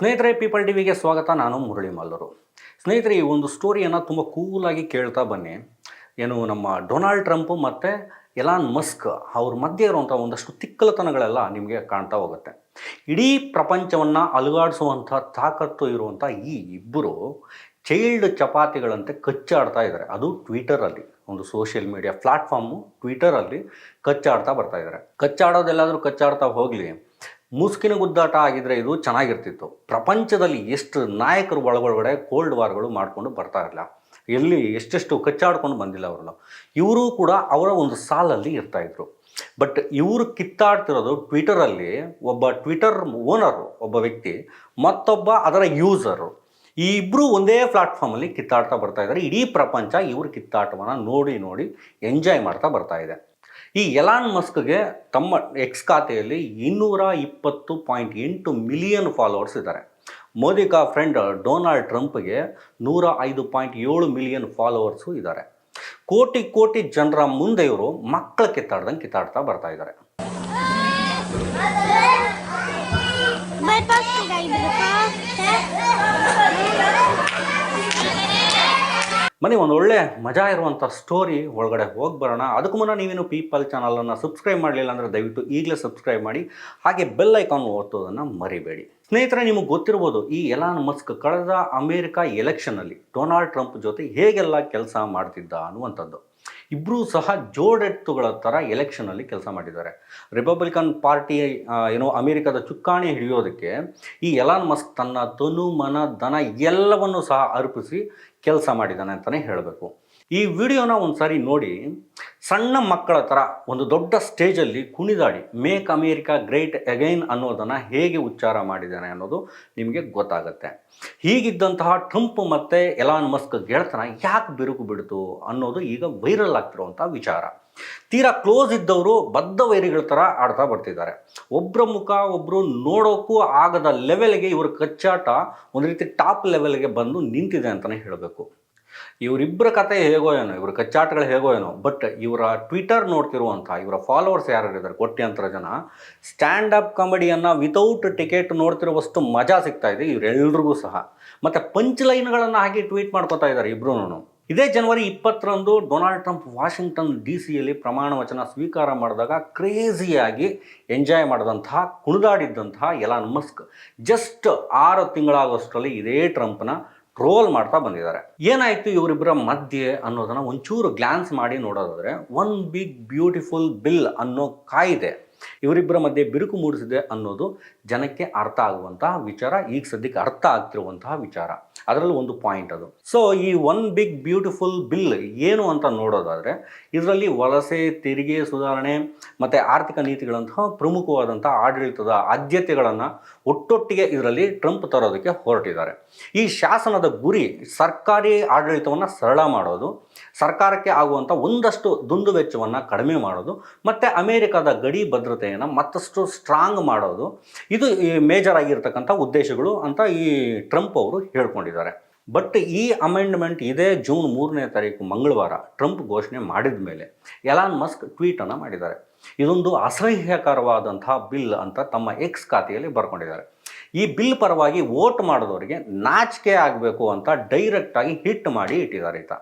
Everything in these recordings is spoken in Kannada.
ಸ್ನೇಹಿತರೆ ಪೀಪಲ್ ಟಿವಿಗೆ ಸ್ವಾಗತ. ನಾನು ಮುರಳಿ ಮಲ್ಲರು. ಸ್ನೇಹಿತರೆ, ಈ ಒಂದು ಸ್ಟೋರಿಯನ್ನು ತುಂಬ ಕೂಲಾಗಿ ಕೇಳ್ತಾ ಬನ್ನಿ. ಏನು, ನಮ್ಮ ಡೊನಾಲ್ಡ್ ಟ್ರಂಪ್ ಮತ್ತು ಎಲಾನ್ ಮಸ್ಕ್ ಅವ್ರ ಮಧ್ಯೆ ಇರುವಂಥ ಒಂದಷ್ಟು ತಿಕ್ಕಲತನಗಳೆಲ್ಲ ನಿಮಗೆ ಕಾಣ್ತಾ ಹೋಗುತ್ತೆ. ಇಡೀ ಪ್ರಪಂಚವನ್ನು ಅಲುಗಾಡಿಸುವಂಥ ತಾಕತ್ತು ಇರುವಂಥ ಈ ಇಬ್ಬರು ಚೈಲ್ಡ್ ಚಪಾತಿಗಳಂತೆ ಕಚ್ಚಾಡ್ತಾ ಇದ್ದಾರೆ. ಅದು ಟ್ವಿಟರಲ್ಲಿ ಒಂದು ಸೋಷಿಯಲ್ ಮೀಡಿಯಾ ಪ್ಲಾಟ್ಫಾರ್ಮು ಟ್ವಿಟರಲ್ಲಿ ಕಚ್ಚಾಡ್ತಾ ಬರ್ತಾ ಇದ್ದಾರೆ. ಕಚ್ಚಾಡೋದೆಲ್ಲಾದರೂ ಕಚ್ಚಾಡ್ತಾ ಹೋಗಲಿ. ಮುಸುಕಿನ ಗುದ್ದಾಟ ಆಗಿದ್ರೆ ಇದು ಚೆನ್ನಾಗಿರ್ತಿತ್ತು. ಪ್ರಪಂಚದಲ್ಲಿ ಎಷ್ಟು ನಾಯಕರು ಒಳಗೊಳಗಡೆ ಕೋಲ್ಡ್ ವಾರ್ಗಳು ಮಾಡಿಕೊಂಡು ಬರ್ತಾ ಇರಲಿಲ್ಲ. ಎಲ್ಲಿ ಎಷ್ಟೆಷ್ಟು ಕಚ್ಚಾಡ್ಕೊಂಡು ಬಂದಿಲ್ಲ ಅವರನ್ನು. ಇವರು ಕೂಡ ಅವರ ಒಂದು ಸಾಲಲ್ಲಿ ಇರ್ತಾ ಇದ್ರು. ಬಟ್ ಇವರು ಕಿತ್ತಾಡ್ತಿರೋದು ಟ್ವಿಟರಲ್ಲಿ ಒಬ್ಬ ಟ್ವಿಟರ್ ಓನರು, ಒಬ್ಬ ವ್ಯಕ್ತಿ, ಮತ್ತೊಬ್ಬ ಅದರ ಯೂಸರು. ಈ ಇಬ್ಬರು ಒಂದೇ ಪ್ಲಾಟ್ಫಾರ್ಮಲ್ಲಿ ಕಿತ್ತಾಡ್ತಾ ಬರ್ತಾ ಇದ್ದಾರೆ ಇಡೀ ಪ್ರಪಂಚ ಇವ್ರ ಕಿತ್ತಾಟವನ್ನು ನೋಡಿ ನೋಡಿ ಎಂಜಾಯ್ ಮಾಡ್ತಾ ಬರ್ತಾ ಇದೆ. ಈ ಎಲಾನ್ ಮಸ್ಕ್ಗೆ ತಮ್ಮ ಎಕ್ಸ್ ಖಾತೆಯಲ್ಲಿ ಇನ್ನೂರ ಇಪ್ಪತ್ತು ಪಾಯಿಂಟ್ ಎಂಟು ಮಿಲಿಯನ್ ಫಾಲೋವರ್ಸ್ ಇದ್ದಾರೆ ಮೋದಿಕಾ ಫ್ರೆಂಡ್ ಡೊನಾಲ್ಡ್ ಟ್ರಂಪ್ಗೆ ನೂರ ಐದು ಪಾಯಿಂಟ್ ಏಳು ಮಿಲಿಯನ್ ಫಾಲೋವರ್ಸು ಇದ್ದಾರೆ ಕೋಟಿ ಕೋಟಿ ಜನರ ಮುಂದೆ ಇವರು ಮಕ್ಕಳ ಕಿತ್ತಾಡ್ದಂಗೆ ಕಿತ್ತಾಡ್ತಾ ಬರ್ತಾ ಇದ್ದಾರೆ ಬನ್ನಿ ಒಂದು ಒಳ್ಳೆ ಮಜಾ ಇರುವಂಥ ಸ್ಟೋರಿ ಒಳಗಡೆ ಹೋಗಿ ಬರೋಣ. ಅದಕ್ಕೂ ಮುನ್ನ ನೀವೇನು ಪೀಪಲ್ ಚಾನಲನ್ನು ಸಬ್ಸ್ಕ್ರೈಬ್ ಮಾಡಲಿಲ್ಲ ಅಂದರೆ ದಯವಿಟ್ಟು ಈಗಲೇ ಸಬ್ಸ್ಕ್ರೈಬ್ ಮಾಡಿ. ಹಾಗೆ ಬೆಲ್ ಐಕಾನ್ ಒತ್ತೋದನ್ನು ಮರಿಬೇಡಿ. ಸ್ನೇಹಿತರೆ, ನಿಮಗೆ ಗೊತ್ತಿರ್ಬೋದು, ಈ ಎಲಾನ್ ಮಸ್ಕ್ ಕಳೆದ ಅಮೇರಿಕಾ ಎಲೆಕ್ಷನಲ್ಲಿ ಡೊನಾಲ್ಡ್ ಟ್ರಂಪ್ ಜೊತೆ ಹೇಗೆಲ್ಲ ಕೆಲಸ ಮಾಡ್ತಿದ್ದ ಅನ್ನುವಂಥದ್ದು. ಇಬ್ಬರೂ ಸಹ ಜೋಡೆತ್ತುಗಳ ಥರ ಎಲೆಕ್ಷನಲ್ಲಿ ಕೆಲಸ ಮಾಡಿದ್ದಾರೆ. ರಿಪಬ್ಲಿಕನ್ ಪಾರ್ಟಿ ಏನೋ ಅಮೆರಿಕದ ಚುಕ್ಕಾಣಿ ಹಿಡಿಯೋದಕ್ಕೆ ಈ ಎಲಾನ್ ಮಸ್ಕ್ ತನ್ನ ತನು, ಮನ, ಧನ ಎಲ್ಲವನ್ನು ಸಹ ಅರ್ಪಿಸಿ ಕೆಲಸ ಮಾಡಿದ್ದಾನೆ ಅಂತಲೇ ಹೇಳಬೇಕು. ಈ ವಿಡಿಯೋನ ಒಂದು ಸಾರಿ ನೋಡಿ. ಸಣ್ಣ ಮಕ್ಕಳ ಥರ ಒಂದು ದೊಡ್ಡ ಸ್ಟೇಜಲ್ಲಿ ಕುಣಿದಾಡಿ ಮೇಕ್ ಅಮೇರಿಕಾ ಗ್ರೇಟ್ ಅಗೈನ್ ಅನ್ನೋದನ್ನು ಹೇಗೆ ಉಚ್ಚಾರ ಮಾಡಿದ್ದಾನೆ ಅನ್ನೋದು ನಿಮಗೆ ಗೊತ್ತಾಗುತ್ತೆ. ಹೀಗಿದ್ದಂತಹ ಟ್ರಂಪ್ ಮತ್ತು ಎಲಾನ್ ಮಸ್ಕ್ ಗೆಳೆತನ ಯಾಕೆ ಬಿರುಕು ಬಿಡ್ತು ಅನ್ನೋದು ಈಗ ವೈರಲ್ ಆಗ್ತಿರುವಂಥ ವಿಚಾರ. ತೀರಾ ಕ್ಲೋಸ್ ಇದ್ದವರು ಬದ್ಧ ವೈರಿಗಳ ಥರ ಆಡ್ತಾ ಬರ್ತಿದ್ದಾರೆ. ಒಬ್ಬರ ಮುಖ ಒಬ್ಬರು ನೋಡೋಕ್ಕೂ ಆಗದ ಲೆವೆಲ್ಗೆ ಇವ್ರ ಕಚ್ಚಾಟ ಒಂದು ರೀತಿ ಟಾಪ್ ಲೆವೆಲ್ಗೆ ಬಂದು ನಿಂತಿದೆ ಅಂತಲೇ ಹೇಳಬೇಕು. ಇವರಿಬ್ಬರ ಕತೆ ಹೇಗೋ ಏನೋ, ಇವರ ಕಚ್ಚಾಟಗಳು ಹೇಗೋ ಏನೋ ಬಟ್ ಇವರ ಟ್ವಿಟರ್ ನೋಡ್ತಿರುವಂಥ, ಇವರ ಫಾಲೋವರ್ಸ್ ಯಾರಿದ್ದಾರೆ ಕೋಟ್ಯಾಂತರ ಜನ ಸ್ಟ್ಯಾಂಡ್ ಅಪ್ ಕಾಮಿಡಿಯನ್ನು ವಿತೌಟ್ ಟಿಕೆಟ್ ನೋಡ್ತಿರುವಷ್ಟು ಮಜಾ ಸಿಗ್ತಾ ಇದೆ, ಇವರೆಲ್ರಿಗೂ ಸಹ. ಮತ್ತು ಪಂಚ್ ಲೈನ್ಗಳನ್ನು ಹಾಕಿ ಟ್ವೀಟ್ ಮಾಡ್ಕೋತಾ ಇದ್ದಾರೆ ಇಬ್ರೂನು ಇದೇ ಜನವರಿ ಇಪ್ಪತ್ತರಂದು ಡೊನಾಲ್ಡ್ ಟ್ರಂಪ್ ವಾಷಿಂಗ್ಟನ್ ಡಿ ಸಿಯಲ್ಲಿ ಪ್ರಮಾಣ ವಚನ ಸ್ವೀಕಾರ ಮಾಡಿದಾಗ ಕ್ರೇಜಿಯಾಗಿ ಎಂಜಾಯ್ ಮಾಡಿದಂತಹ, ಕುಣಿದಾಡಿದ್ದಂತಹ ಎಲಾನ್ ಮಸ್ಕ್ ಜಸ್ಟ್ ಆರು ತಿಂಗಳಾಗೋಷ್ಟರಲ್ಲಿ ಇದೇ ಟ್ರಂಪ್ನ ಟ್ರೋಲ್ ಮಾಡ್ತಾ ಬಂದಿದ್ದಾರೆ. ಏನಾಯಿತು ಇವರಿಬ್ಬರ ಮಧ್ಯೆ ಅನ್ನೋದನ್ನ ಒಂಚೂರು ಗ್ಲಾನ್ಸ್ ಮಾಡಿ ನೋಡೋದಾದ್ರೆ ಒನ್ ಬಿಗ್ ಬ್ಯೂಟಿಫುಲ್ ಬಿಲ್ ಅನ್ನೋ ಕಾಯ್ದೆ. ಇವರಿಬ್ಬರ ಮಧ್ಯೆ ಬಿರುಕು ಮೂಡಿಸಿದೆ ಅನ್ನೋದು ಜನಕ್ಕೆ ಅರ್ಥ ಆಗುವಂತಹ ವಿಚಾರ, ಈಗ ಸದ್ಯಕ್ಕೆ ಅರ್ಥ ಆಗ್ತಿರುವಂತಹ ವಿಚಾರ. ಅದರಲ್ಲಿ ಒಂದು ಪಾಯಿಂಟ್ ಅದು. ಸೊ ಈ ಒನ್ ಬಿಗ್ ಬ್ಯೂಟಿಫುಲ್ ಬಿಲ್ ಏನು ಅಂತ ನೋಡೋದಾದರೆ, ಇದರಲ್ಲಿ ವಲಸೆ, ತೆರಿಗೆ, ಸುಧಾರಣೆ ಮತ್ತು ಆರ್ಥಿಕ ನೀತಿಗಳಂತಹ ಪ್ರಮುಖವಾದಂಥ ಆಡಳಿತದ ಆದ್ಯತೆಗಳನ್ನು ಒಟ್ಟೊಟ್ಟಿಗೆ ಇದರಲ್ಲಿ ಟ್ರಂಪ್ ತರೋದಕ್ಕೆ ಹೊರಟಿದ್ದಾರೆ. ಈ ಶಾಸನದ ಗುರಿ ಸರ್ಕಾರಿ ಆಡಳಿತವನ್ನು ಸರಳ ಮಾಡೋದು, ಸರ್ಕಾರಕ್ಕೆ ಆಗುವಂಥ ಒಂದಷ್ಟು ದುಂದು ವೆಚ್ಚವನ್ನು ಕಡಿಮೆ ಮಾಡೋದು, ಮತ್ತು ಅಮೇರಿಕಾದ ಗಡಿ ಭದ್ರತೆಯನ್ನು ಮತ್ತಷ್ಟು ಸ್ಟ್ರಾಂಗ್ ಮಾಡೋದು. ಇದು ಈ ಮೇಜರ್ ಆಗಿರ್ತಕ್ಕಂಥ ಉದ್ದೇಶಗಳು ಅಂತ ಈ ಟ್ರಂಪ್ ಅವರು ಹೇಳ್ಕೊಂಡಿದ್ದಾರೆ. ಬಟ್ ಈ ಅಮೆಂಡ್ಮೆಂಟ್ ಇದೇ ಜೂನ್ ಮೂರನೇ ತಾರೀಕು ಮಂಗಳವಾರ ಟ್ರಂಪ್ ಘೋಷಣೆ ಮಾಡಿದ ಮೇಲೆ ಎಲಾನ್ ಮಸ್ಕ್ ಟ್ವೀಟನ್ನು ಮಾಡಿದ್ದಾರೆ. ಇದೊಂದು ಅಸಹ್ಯಕರವಾದಂತಹ ಬಿಲ್ ಅಂತ ತಮ್ಮ ಎಕ್ಸ್ ಖಾತೆಯಲ್ಲಿ ಬರ್ಕೊಂಡಿದ್ದಾರೆ. ಈ ಬಿಲ್ ಪರವಾಗಿ ವೋಟ್ ಮಾಡಿದವರಿಗೆ ನಾಚಿಕೆ ಆಗಬೇಕು ಅಂತ ಡೈರೆಕ್ಟಾಗಿ ಹಿಟ್ ಮಾಡಿ ಇಟ್ಟಿದ್ದಾರೆ ಈತ.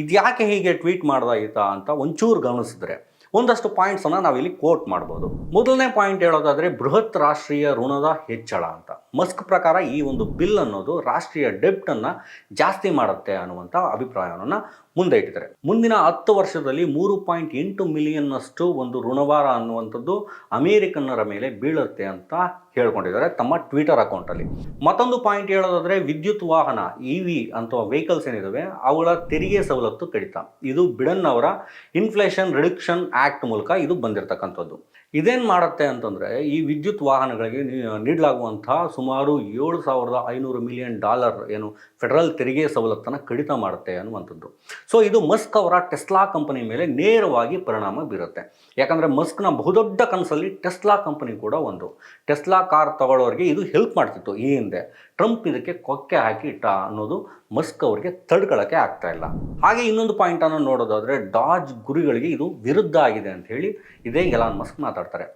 ಇದು ಯಾಕೆ ಹೀಗೆ ಟ್ವೀಟ್ ಮಾಡ್ದ ಈತ ಅಂತ ಒಂಚೂರು ಗಮನಿಸಿದ್ರೆ ಒಂದಷ್ಟು ಪಾಯಿಂಟ್ಸನ್ನು ನಾವಿಲ್ಲಿ ಕೋಟ್ ಮಾಡ್ಬೋದು. ಮೊದಲನೇ ಪಾಯಿಂಟ್ ಹೇಳೋದಾದರೆ ಬೃಹತ್ ರಾಷ್ಟ್ರೀಯ ಋಣದ ಹೆಚ್ಚಳ ಅಂತ. ಮಸ್ಕ್ ಪ್ರಕಾರ ಈ ಒಂದು ಬಿಲ್ ಅನ್ನೋದು ರಾಷ್ಟ್ರೀಯ ಡೆಪ್ಟನ್ನು ಜಾಸ್ತಿ ಮಾಡುತ್ತೆ ಅನ್ನುವಂಥ ಅಭಿಪ್ರಾಯವನ್ನು ಮುಂದೆ ಇಟ್ಟಿದ್ದಾರೆ. ಮುಂದಿನ ಹತ್ತು ವರ್ಷದಲ್ಲಿ ಮೂರು ಪಾಯಿಂಟ್ ಎಂಟು ಮಿಲಿಯನ್ನಷ್ಟು ಒಂದು ಋಣಭಾರ ಅನ್ನುವಂಥದ್ದು ಅಮೇರಿಕನ್ನರ ಮೇಲೆ ಬೀಳುತ್ತೆ ಅಂತ ಹೇಳ್ಕೊಂಡಿದ್ದಾರೆ ತಮ್ಮ ಟ್ವಿಟರ್ ಅಕೌಂಟಲ್ಲಿ. ಮತ್ತೊಂದು ಪಾಯಿಂಟ್ ಹೇಳೋದಾದ್ರೆ ವಿದ್ಯುತ್ ವಾಹನ ಇ ವಿ ಅಥವಾ ವೆಹಿಕಲ್ಸ್ ಏನಿದಾವೆ ಅವುಗಳ ತೆರಿಗೆ ಸವಲತ್ತು ಕಡಿತ. ಇದು ಬಿಡನ್ ಅವರ ಇನ್ಫ್ಲೇಷನ್ ರಿಡಕ್ಷನ್ ಆ್ಯಕ್ಟ್ ಮೂಲಕ ಇದು ಬಂದಿರತಕ್ಕಂಥದ್ದು. ಇದೇನು ಮಾಡುತ್ತೆ ಅಂತಂದರೆ, ಈ ವಿದ್ಯುತ್ ವಾಹನಗಳಿಗೆ ನೀಡಲಾಗುವಂಥ ಸುಮಾರು ಏಳು ಸಾವಿರದ ಐನೂರು ಮಿಲಿಯನ್ ಡಾಲರ್ ಏನು ಫೆಡರಲ್ ತೆರಿಗೆ ಸವಲತ್ತನ್ನು ಕಡಿತ ಮಾಡುತ್ತೆ ಅನ್ನುವಂಥದ್ದು. ಸೊ, ಇದು ಮಸ್ಕ್ ಅವರ ಟೆಸ್ಲಾ ಕಂಪನಿ ಮೇಲೆ ನೇರವಾಗಿ ಪರಿಣಾಮ ಬೀರುತ್ತೆ. ಯಾಕಂದರೆ ಮಸ್ಕ್ನ ಬಹುದೊಡ್ಡ ಕನಸಲ್ಲಿ ಟೆಸ್ಲಾ ಕಂಪನಿ ಕೂಡ ಒಂದು. ಟೆಸ್ಲಾ ಕಾರ್ ತಗೊಳ್ಳೋರಿಗೆ ಇದು ಹೆಲ್ಪ್ ಮಾಡ್ತಿತ್ತು ಈ ಹಿಂದೆ. ಟ್ರಂಪ್ ಇದಕ್ಕೆ ಕೊಕ್ಕೆ ಹಾಕಿ ಇಟ್ಟ ಅನ್ನೋದು ಮಸ್ಕ್ ಅವರಿಗೆ ತಡ್ಕೊಳ್ಳೋಕ್ಕೆ ಆಗ್ತಾ ಇಲ್ಲ. ಹಾಗೆ ಇನ್ನೊಂದು ಪಾಯಿಂಟನ್ನು ನೋಡೋದಾದರೆ ಡಾಜ್ ಗುರಿಗಳಿಗೆ ಇದು ವಿರುದ್ಧ ಆಗಿದೆ ಅಂತ ಹೇಳಿ ಇದೇ ಎಲಾನ್ ಮಸ್ಕ್ ಮಾತಾಡ್ತಾರೆ.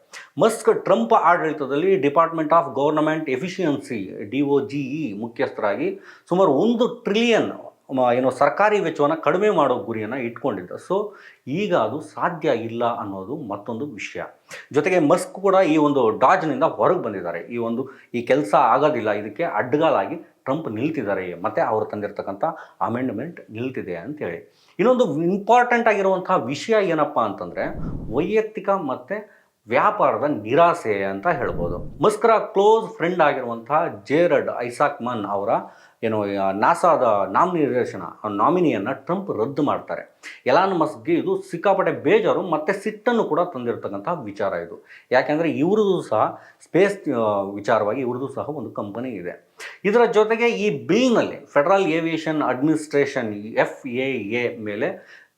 ಮಸ್ಕ್ ಟ್ರಂಪ್ ಆಡಳಿತದಲ್ಲಿ department of government efficiency D O G E ಮುಖ್ಯಸ್ಥರಾಗಿ ಸುಮಾರು ಒಂದು ಟ್ರಿಲಿಯನ್ ಏನೋ ಸರ್ಕಾರಿ ವೆಚ್ಚವನ್ನು ಕಡಿಮೆ ಮಾಡೋ ಗುರಿಯನ್ನು ಇಟ್ಕೊಂಡಿದ್ದ. ಸೊ ಈಗ ಅದು ಸಾಧ್ಯ ಇಲ್ಲ ಅನ್ನೋದು ಮತ್ತೊಂದು ವಿಷಯ. ಜೊತೆಗೆ ಮಸ್ಕ್ ಕೂಡ ಈ ಒಂದು ಡಾಜ್ನಿಂದ ಹೊರಗೆ ಬಂದಿದ್ದಾರೆ. ಈ ಒಂದು, ಈ ಕೆಲಸ ಆಗೋದಿಲ್ಲ, ಇದಕ್ಕೆ ಅಡ್ಡಗಾಲಾಗಿ ಟ್ರಂಪ್ ನಿಲ್ತಿದ್ದಾರೆ. ಮತ್ತು ಅವರು ತಂದಿರತಕ್ಕಂಥ ಅಮೆಂಡ್ಮೆಂಟ್ ನಿಲ್ತಿದೆ ಅಂತೇಳಿ. ಇನ್ನೊಂದು ಇಂಪಾರ್ಟೆಂಟ್ ಆಗಿರುವಂತಹ ವಿಷಯ ಏನಪ್ಪ ಅಂತಂದರೆ, ವೈಯಕ್ತಿಕ ಮತ್ತು ವ್ಯಾಪಾರದ ನಿರಾಸೆ ಅಂತ ಹೇಳ್ಬೋದು. ಮಸ್ಕರ ಕ್ಲೋಸ್ ಫ್ರೆಂಡ್ ಆಗಿರುವಂಥ ಜೇರಡ್ ಐಸಾಕ್ ಮನ್ ಅವರ, ಏನು ನಾಸಾದ ನಾಸಾದ ನಿರ್ದೇಶನ ನಾಮಿನಿಯನ್ನು ಟ್ರಂಪ್ ರದ್ದು ಮಾಡ್ತಾರೆ. ಎಲಾನ್ ಮಸ್ಕ್ಗೆ ಇದು ಸಿಕ್ಕಾಪಟ್ಟೆ ಬೇಜಾರು, ಮತ್ತು ಸಿಟ್ಟನ್ನು ಕೂಡ ತಂದಿರತಕ್ಕಂಥ ವಿಚಾರ ಇದು. ಯಾಕೆಂದರೆ ಇವ್ರದ್ದು ಸಹ, ಸ್ಪೇಸ್ ವಿಚಾರವಾಗಿ ಇವ್ರದ್ದು ಸಹ ಒಂದು ಕಂಪನಿ ಇದೆ. ಇದರ ಜೊತೆಗೆ ಈ ಬಿಲ್ನಲ್ಲಿ, federal aviation administration, F A A ಮೇಲೆ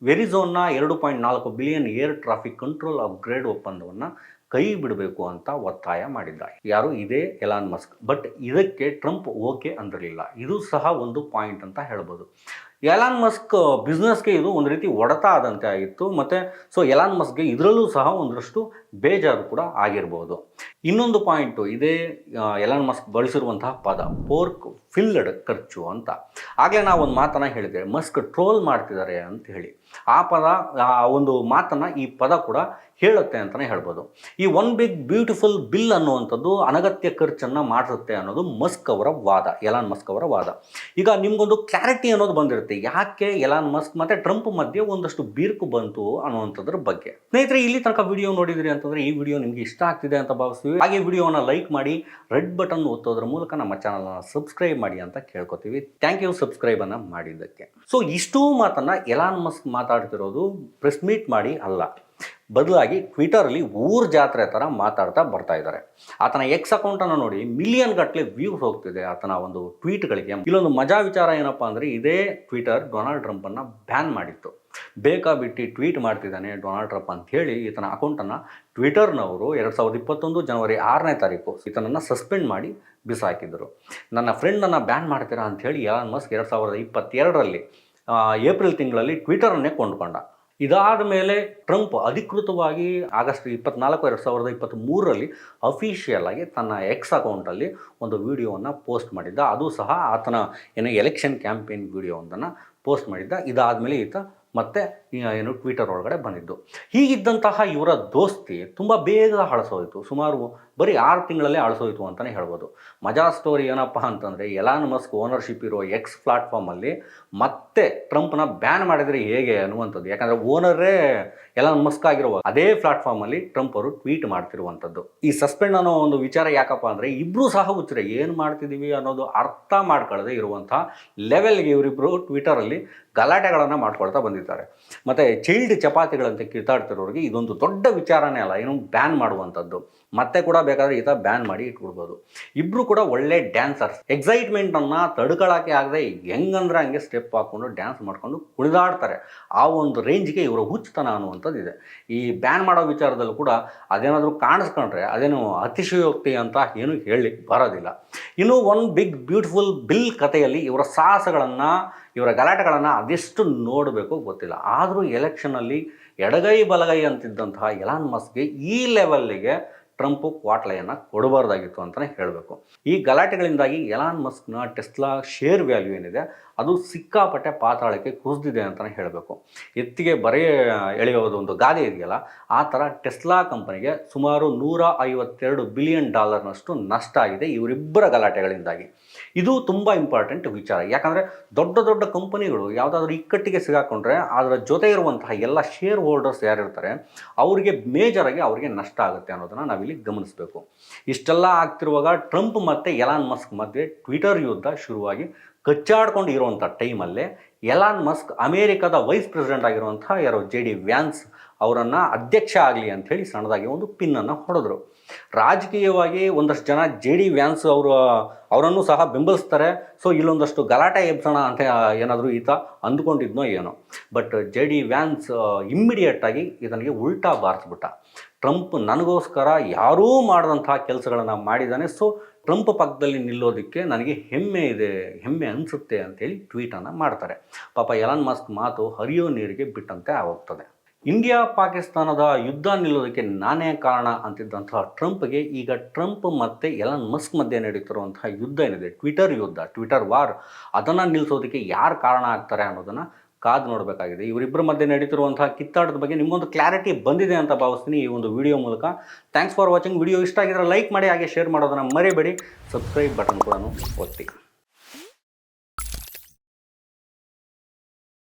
ವೆರಿಝೋನ್ನ ಎರಡು ಪಾಯಿಂಟ್ ನಾಲ್ಕು billion air traffic control upgrade ಒಪ್ಪಂದವನ್ನು ಕೈ ಬಿಡಬೇಕು ಅಂತ ಒತ್ತಾಯ ಮಾಡಿದ್ದ ಯಾರು? ಇದೇ ಎಲಾನ್ ಮಸ್ಕ್. ಬಟ್ ಇದಕ್ಕೆ ಟ್ರಂಪ್ ಓಕೆ ಅಂದಿರಲಿಲ್ಲ. ಇದು ಸಹ ಒಂದು ಪಾಯಿಂಟ್ ಅಂತ ಹೇಳ್ಬೋದು. ಎಲಾನ್ ಮಸ್ಕ್ ಬಿಸ್ನೆಸ್ಗೆ ಇದು ಒಂದು ರೀತಿ ಒಡತ ಆದಂತೆ ಆಗಿತ್ತು. ಮತ್ತು ಸೊ ಎಲಾನ್ ಮಸ್ಕ್ಗೆ ಇದರಲ್ಲೂ ಸಹ ಒಂದಷ್ಟು ಬೇಜಾರು ಕೂಡ ಆಗಿರ್ಬೋದು. ಇನ್ನೊಂದು ಪಾಯಿಂಟು, ಇದೇ ಎಲಾನ್ ಮಸ್ಕ್ ಬಳಸಿರುವಂತಹ ಪದ, ಪೋರ್ಕ್ ಫಿಲ್ಡ್ ಖರ್ಚು ಅಂತ. ಆಗಲೇ ನಾವು ಒಂದು ಮಾತನ್ನು ಹೇಳಿದೆ ಮಸ್ಕ್ ಟ್ರೋಲ್ ಮಾಡ್ತಿದ್ದಾರೆ ಅಂತ ಹೇಳಿ. ಆ ಪದ, ಆ ಒಂದು ಮಾತನ್ನು ಈ ಪದ ಕೂಡ ಹೇಳುತ್ತೆ ಅಂತಲೇ ಹೇಳ್ಬೋದು. ಈ ಒನ್ ಬಿಗ್ ಬ್ಯೂಟಿಫುಲ್ ಬಿಲ್ ಅನ್ನುವಂಥದ್ದು ಅನಗತ್ಯ ಖರ್ಚನ್ನು ಮಾಡಿಸುತ್ತೆ ಅನ್ನೋದು ಮಸ್ಕ್ ಅವರ ವಾದ, ಎಲಾನ್ ಮಸ್ಕ್ ಅವರ ವಾದ. ಈಗ ನಿಮಗೊಂದು ಕ್ಲಾರಿಟಿ ಅನ್ನೋದು ಬಂದಿರುತ್ತೆ, ಯಾಕೆ ಎಲಾನ್ ಮಸ್ಕ್ ಮತ್ತು ಟ್ರಂಪ್ ಮಧ್ಯೆ ಒಂದಷ್ಟು ಬೀರ್ಕು ಬಂತು ಅನ್ನುವಂಥದ್ರ ಬಗ್ಗೆ. ಸ್ನೇಹಿತರೆ, ಇಲ್ಲಿ ತನಕ ವಿಡಿಯೋ ನೋಡಿದಿರಿ ಅಂತಂದರೆ ಈ ವಿಡಿಯೋ ನಿಮಗೆ ಇಷ್ಟ ಆಗ್ತಿದೆ ಅಂತ ಭಾವಿಸ್ತೀವಿ. ಹಾಗೆ ವಿಡಿಯೋನ ಲೈಕ್ ಮಾಡಿ, ರೆಡ್ ಬಟನ್ ಒತ್ತೋದ್ರ ಮೂಲಕ ನಮ್ಮ ಚಾನಲ್ನ ಸಬ್ಸ್ಕ್ರೈಬ್ ಮಾಡಿ ಅಂತ ಕೇಳ್ಕೊತೀವಿ. ಥ್ಯಾಂಕ್ ಯು ಸಬ್ಸ್ಕ್ರೈಬನ್ನು ಮಾಡಿದ್ದಕ್ಕೆ. ಸೊ ಇಷ್ಟು ಮಾತನ್ನು ಎಲಾನ್ ಮಸ್ಕ್ ಮಾತಾಡ್ತಿರೋದು ಪ್ರೆಸ್ ಮೀಟ್ ಮಾಡಿ ಅಲ್ಲ. ಬದಲಾಗಿ ಟ್ವಿಟರಲ್ಲಿ ಊರ್ ಜಾತ್ರೆ ಥರ ಮಾತಾಡ್ತಾ ಬರ್ತಾ ಇದ್ದಾರೆ. ಆತನ ಎಕ್ಸ್ ಅಕೌಂಟನ್ನು ನೋಡಿ ಮಿಲಿಯನ್ ಗಟ್ಟಲೆ ವ್ಯೂಸ್ ಹೋಗ್ತಿದೆ ಆತನ ಒಂದು ಟ್ವೀಟ್ಗಳಿಗೆ ಇಲ್ಲೊಂದು ಮಜಾ ವಿಚಾರ ಏನಪ್ಪ ಅಂದರೆ ಇದೇ ಟ್ವಿಟರ್ ಡೊನಾಲ್ಡ್ ಟ್ರಂಪನ್ನು ಬ್ಯಾನ್ ಮಾಡಿತ್ತು. ಬೇಕಾ ಬಿಟ್ಟು ಟ್ವೀಟ್ ಮಾಡ್ತಿದ್ದಾನೆ ಡೊನಾಲ್ಡ್ ಟ್ರಂಪ್ ಅಂತ ಹೇಳಿ ಈತನ ಅಕೌಂಟನ್ನು ಟ್ವಿಟರ್ನವರು ಎರಡು ಸಾವಿರದ ಇಪ್ಪತ್ತೊಂದು ಜನವರಿ ಆರನೇ ತಾರೀಕು ಈತನನ್ನು ಸಸ್ಪೆಂಡ್ ಮಾಡಿ ಬಿಸಾಕಿದ್ದರು. ನನ್ನ ಫ್ರೆಂಡನ್ನು ಬ್ಯಾನ್ ಮಾಡ್ತೀರಾ ಅಂತ ಹೇಳಿ ಎಲಾನ್ ಮಸ್ಕ್ ಎರಡು ಸಾವಿರದ ಇಪ್ಪತ್ತೆರಡರಲ್ಲಿ ಏಪ್ರಿಲ್ ತಿಂಗಳಲ್ಲಿ ಟ್ವಿಟರನ್ನೇ ಕೊಂಡುಕೊಂಡ. ಇದಾದ ಮೇಲೆ ಟ್ರಂಪ್ ಅಧಿಕೃತವಾಗಿ ಆಗಸ್ಟ್ ಇಪ್ಪತ್ನಾಲ್ಕು ಎರಡು ಸಾವಿರದ ಇಪ್ಪತ್ತ್ಮೂರರಲ್ಲಿ ಅಫಿಷಿಯಲ್ ಆಗಿ ತನ್ನ ಎಕ್ಸ್ ಅಕೌಂಟಲ್ಲಿ ಒಂದು ವಿಡಿಯೋವನ್ನು ಪೋಸ್ಟ್ ಮಾಡಿದ್ದ. ಅದು ಸಹ ಆತನ ಏನು ಎಲೆಕ್ಷನ್ ಕ್ಯಾಂಪೇನ್ ವಿಡಿಯೋವೊಂದನ್ನು ಪೋಸ್ಟ್ ಮಾಡಿದ್ದ. ಇದಾದಮೇಲೆ ಈತ ಮತ್ತೆ ಏನು ಟ್ವಿಟರ್ ಒಳಗಡೆ ಬಂದಿದ್ದು. ಹೀಗಿದ್ದಂತಹ ಇವರ ದೋಸ್ತಿ ತುಂಬ ಬೇಗ ಹಳಸೋಯಿತು. ಸುಮಾರು ಬರೀ ಆರು ತಿಂಗಳಲ್ಲೇ ಅಳಿಸೋಯ್ತು ಅಂತಲೇ ಹೇಳ್ಬೋದು. ಮಜಾ ಸ್ಟೋರಿ ಏನಪ್ಪ ಅಂತಂದರೆ ಎಲಾನ್ ಮಸ್ಕ್ ಓನರ್ಶಿಪ್ ಇರೋ ಎಕ್ಸ್ ಪ್ಲಾಟ್ಫಾರ್ಮಲ್ಲಿ ಮತ್ತೆ ಟ್ರಂಪ್ನ ಬ್ಯಾನ್ ಮಾಡಿದರೆ ಹೇಗೆ ಅನ್ನುವಂಥದ್ದು. ಯಾಕಂದರೆ ಓನರೇ ಎಲಾನ್ ಮಸ್ಕ್ ಆಗಿರುವ ಅದೇ ಪ್ಲಾಟ್ಫಾರ್ಮಲ್ಲಿ ಟ್ರಂಪ್ ಅವರು ಟ್ವೀಟ್ ಮಾಡ್ತಿರುವಂಥದ್ದು. ಈ ಸಸ್ಪೆಂಡ್ ಅನ್ನೋ ಒಂದು ವಿಚಾರ ಯಾಕಪ್ಪ ಅಂದರೆ ಇಬ್ಬರೂ ಸಹ ಹುಚ್ಚರೆ. ಏನು ಮಾಡ್ತಿದ್ದೀವಿ ಅನ್ನೋದು ಅರ್ಥ ಮಾಡ್ಕೊಳ್ಳದೆ ಇರುವಂಥ ಲೆವೆಲ್ಗೆ ಇವರಿಬ್ಬರು ಟ್ವಿಟರಲ್ಲಿ ಗಲಾಟೆಗಳನ್ನು ಮಾಡ್ಕೊಳ್ತಾ ಬಂದಿದ್ದಾರೆ. ಮತ್ತು ಚೈಲ್ಡ್ ಚಪಾತಿಗಳಂತೆ ಕಿತ್ತಾಡ್ತಿರೋರಿಗೆ ಇದೊಂದು ದೊಡ್ಡ ವಿಚಾರನೇ ಅಲ್ಲ, ಏನು ಬ್ಯಾನ್ ಮಾಡುವಂಥದ್ದು. ಮತ್ತೆ ಕೂಡ ಬೇಕಾದರೆ ಈತ ಬ್ಯಾನ್ ಮಾಡಿ ಇಟ್ಬಿಡ್ಬೋದು ಇಬ್ಬರು ಕೂಡ ಒಳ್ಳೆ ಡ್ಯಾನ್ಸರ್ಸ್ ಎಕ್ಸೈಟ್ಮೆಂಟನ್ನು ತಡ್ಕೊಳಕ್ಕೆ ಆಗದೆ ಹೆಂಗಂದ್ರೆ ಹಂಗೆ ಸ್ಟೆಪ್ ಹಾಕೊಂಡು ಡ್ಯಾನ್ಸ್ ಮಾಡ್ಕೊಂಡು ಕುಣಿದಾಡ್ತಾರೆ. ಆ ಒಂದು ರೇಂಜ್ಗೆ ಇವರ ಹುಚ್ಚುತನ ಅನ್ನುವಂಥದ್ದು ಇದೆ ಈ ಬ್ಯಾನ್ ಮಾಡೋ ವಿಚಾರದಲ್ಲೂ ಕೂಡ ಅದೇನಾದರೂ ಕಾಣಿಸ್ಕೊಂಡ್ರೆ ಅದೇನು ಅತಿಶಯೋಕ್ತಿ ಅಂತ ಏನು ಹೇಳಲಿಕ್ಕೆ ಬರೋದಿಲ್ಲ. ಇನ್ನು ಒನ್ ಬಿಗ್ ಬ್ಯೂಟಿಫುಲ್ ಬಿಲ್ ಕಥೆಯಲ್ಲಿ ಇವರ ಸಾಹಸಗಳನ್ನು, ಇವರ ಗಲಾಟೆಗಳನ್ನು ಅದೆಷ್ಟು ನೋಡಬೇಕು ಗೊತ್ತಿಲ್ಲ. ಆದರೂ ಎಲೆಕ್ಷನಲ್ಲಿ ಎಡಗೈ ಬಲಗೈ ಅಂತಿದ್ದಂತಹ ಎಲಾನ್ ಮಸ್ಗೆ ಈ ಲೆವೆಲ್ಲಿಗೆ ಟ್ರಂಪು ಕ್ವಾಟ್ಲೆಯನ್ನು ಕೊಡಬಾರ್ದಾಗಿತ್ತು ಅಂತಲೇ ಹೇಳಬೇಕು. ಈ ಗಲಾಟೆಗಳಿಂದಾಗಿ ಎಲಾನ್ ಮಸ್ಕ್ನ ಟೆಸ್ಲಾ ಶೇರ್ ವ್ಯಾಲ್ಯೂ ಏನಿದೆ, ಅದು ಸಿಕ್ಕಾಪಟ್ಟೆ ಪಾತಾಳಕ್ಕೆ ಕುಸಿದಿದೆ ಅಂತಲೇ ಹೇಳಬೇಕು. ಎತ್ತಿಗೆ ಬರೆಯ ಎಳೆಯೋದು ಒಂದು ಗಾದೆ ಇದೆಯಲ್ಲ, ಆ ಥರ ಟೆಸ್ಲಾ ಕಂಪನಿಗೆ ಸುಮಾರು ನೂರ ಐವತ್ತೆರಡು ಬಿಲಿಯನ್ ಡಾಲರ್ನಷ್ಟು ನಷ್ಟ ಆಗಿದೆ ಇವರಿಬ್ಬರ ಗಲಾಟೆಗಳಿಂದಾಗಿ. ಇದು ತುಂಬ ಇಂಪಾರ್ಟೆಂಟ್ ವಿಚಾರ. ಯಾಕಂದರೆ ದೊಡ್ಡ ದೊಡ್ಡ ಕಂಪನಿಗಳು ಯಾವುದಾದ್ರೂ ಇಕ್ಕಟ್ಟಿಗೆ ಸಿಗಾಕೊಂಡ್ರೆ ಅದರ ಜೊತೆ ಇರುವಂತಹ ಎಲ್ಲ ಶೇರ್ ಹೋಲ್ಡರ್ಸ್ ಯಾರಿರ್ತಾರೆ, ಅವರಿಗೆ ಮೇಜರಾಗಿ ಅವರಿಗೆ ನಷ್ಟ ಆಗುತ್ತೆ ಅನ್ನೋದನ್ನು ನಾವಿಲ್ಲಿ ಗಮನಿಸಬೇಕು. ಇಷ್ಟೆಲ್ಲ ಆಗ್ತಿರುವಾಗ ಟ್ರಂಪ್ ಮತ್ತು ಎಲಾನ್ ಮಸ್ಕ್ ಮಧ್ಯೆ ಟ್ವಿಟರ್ ಯುದ್ಧ ಶುರುವಾಗಿ ಕಚ್ಚಾಡ್ಕೊಂಡು ಇರುವಂಥ ಟೈಮಲ್ಲೇ ಎಲಾನ್ ಮಸ್ಕ್ ಅಮೇರಿಕಾದ ವೈಸ್ ಪ್ರೆಸಿಡೆಂಟ್ ಆಗಿರುವಂಥ ಯಾರೋ ಜೆ ಡಿ ವ್ಯಾನ್ಸ್ ಅವರನ್ನು ಅಧ್ಯಕ್ಷ ಆಗಲಿ ಅಂಥೇಳಿ ಸಣ್ಣದಾಗಿ ಒಂದು ಪಿನ್ನನ್ನು ಹೊಡೆದ್ರು. ರಾಜಕೀಯವಾಗಿ ಒಂದಷ್ಟು ಜನ ಜೆ ಡಿ ವ್ಯಾನ್ಸ್ ಅವರು, ಅವರನ್ನು ಸಹ ಬೆಂಬಲಿಸ್ತಾರೆ. ಸೊ ಇಲ್ಲೊಂದಷ್ಟು ಗಲಾಟೆ ಎಬ್ಸೋಣ ಅಂತ ಏನಾದರೂ ಈತ ಅಂದ್ಕೊಂಡಿದ್ನೋ ಏನೋ. ಬಟ್ ಜೆ ಡಿ ವ್ಯಾನ್ಸ್ ಇಮ್ಮಿಡಿಯೇಟಾಗಿ ಇದನಿಗೆ ಉಲ್ಟಾ ಬಾರಿಸ್ಬಿಟ್ಟ. ಟ್ರಂಪ್ ನನಗೋಸ್ಕರ ಯಾರೂ ಮಾಡಿದಂತಹ ಕೆಲಸಗಳನ್ನು ಮಾಡಿದ್ದಾನೆ. ಸೊ ಟ್ರಂಪ್ ಪಕ್ಕದಲ್ಲಿ ನಿಲ್ಲೋದಕ್ಕೆ ನನಗೆ ಹೆಮ್ಮೆ ಇದೆ, ಹೆಮ್ಮೆ ಅನಿಸುತ್ತೆ ಅಂತೇಳಿ ಟ್ವೀಟನ್ನು ಮಾಡ್ತಾರೆ. ಪಾಪ ಎಲನ್ ಮಸ್ಕ್ ಮಾತು ಹರಿಯೋ ನೀರಿಗೆ ಬಿಟ್ಟಂತೆ ಆಗೋಗ್ತದೆ. ಇಂಡಿಯಾ ಪಾಕಿಸ್ತಾನದ ಯುದ್ಧ ನಿಲ್ಲೋದಕ್ಕೆ ನಾನೇ ಕಾರಣ ಅಂತಿದ್ದಂತಹ ಟ್ರಂಪ್ಗೆ ಈಗ ಟ್ರಂಪ್ ಮತ್ತು ಎಲನ್ ಮಸ್ಕ್ ಮಧ್ಯೆ ನಡೀತಿರುವಂತಹ ಯುದ್ಧ ಏನಿದೆ? ಟ್ವಿಟರ್ ಯುದ್ಧ ಟ್ವಿಟರ್ ವಾರ್ ಅದನ್ನು ನಿಲ್ಲಿಸೋದಕ್ಕೆ ಯಾರು ಕಾರಣ ಆಗ್ತಾರೆ ಅನ್ನೋದನ್ನು ಕಾದು ನೋಡಬೇಕಾಗಿದೆ. ಇವರಿಬ್ಬರ ಮಧ್ಯೆ ನಡೀತಿರುವಂತಹ ಕಿತ್ತಾಟದ ಬಗ್ಗೆ ನಿಮಗೊಂದು ಕ್ಲಾರಿಟಿ ಬಂದಿದೆ ಅಂತ ಭಾವಿಸ್ತೀನಿ ಈ ಒಂದು ವಿಡಿಯೋ ಮೂಲಕ. ಥ್ಯಾಂಕ್ಸ್ ಫಾರ್ ವಾಚಿಂಗ್ ವಿಡಿಯೋ ಇಷ್ಟ ಆಗಿದ್ರೆ ಲೈಕ್ ಮಾಡಿ, ಹಾಗೆ ಶೇರ್ ಮಾಡೋದನ್ನು ಮರಿಬೇಡಿ. ಸಬ್ಸ್ಕ್ರೈಬ್ ಬಟನ್ ಕೂಡ ಒತ್ತಿ.